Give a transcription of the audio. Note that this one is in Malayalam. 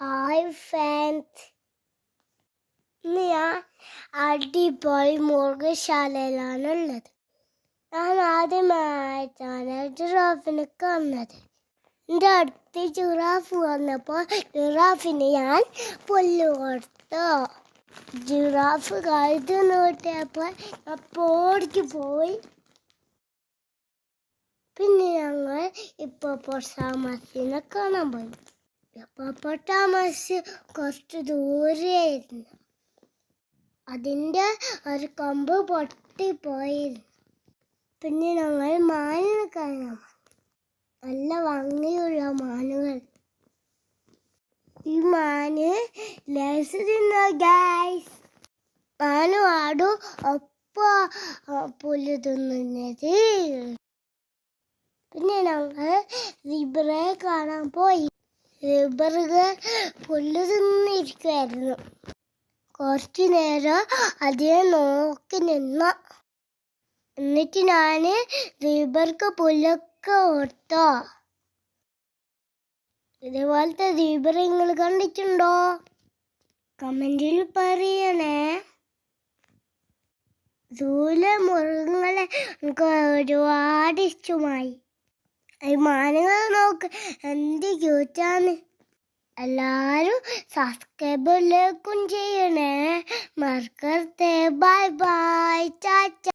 ഹായ് ഫാൻസ് ഇന്ന് ഞാൻ അടിപൊളി മൃഗശാലയിലാണ് ഉള്ളത്. ഞാൻ ആദ്യമായിട്ടാണ് ജിറാഫിനെ കാണുന്നത് എന്റെ അടുത്ത് ജിറാഫ് വന്നപ്പോൾ ജിറാഫിന് ഞാൻ പുല്ല് കൊടുത്തു. ജിറാഫ് കഴുത്ത് നീട്ടിയപ്പോൾ ഞാൻ പോടിക്ക് പോയി. പിന്നെ ഞങ്ങൾ ഇപ്പോൾ പൊട്ടാമസിനെ കാണാൻ പോയി. പൊട്ടാമസ് കുറച്ച് ദൂരെയായിരുന്നു. അതിന്റെ ഒരു കൊമ്പ് പൊട്ടിപ്പോയിരുന്നു. പിന്നെ ഞങ്ങൾ മാനിനെ കാണാൻ നല്ല ഭംഗിയുള്ള മാനുകൾ. ഈ മാന് ലേസ് തിന്നോ ഗൈസ് മാനും ആടു ഒപ്പം പുല്ല് തിന്നുന്നത്. പിന്നെ ഞങ്ങൾ റിബറെ കാണാൻ പോയി. റിബറുകൾ പുല്ല് തിന്നിരിക്കുമായിരുന്നു കുറച്ചു നേരം അതിനെ നോക്കി നിന്ന. എന്നിട്ട് ഞാൻ റീബർക്ക് പുല്ലൊക്കെ ഓർത്തോ ഇതേപോലത്തെ റീബർ നിങ്ങൾ കണ്ടിട്ടുണ്ടോ? കമന്റിൽ പറയണേ. ദൂല മൃഗങ്ങളെ എനിക്ക് ഒരുപാട് ഇഷ്ടമായി. മാനുകൾ നോക്ക്. എന്ത് ക്യൂറ്റാണ് എല്ലാവരും സബ്സ്ക്രൈബിലേക്കും ചെയ്യണേ. മറക്കരുത്. ബൈ ബൈ ചാച്ച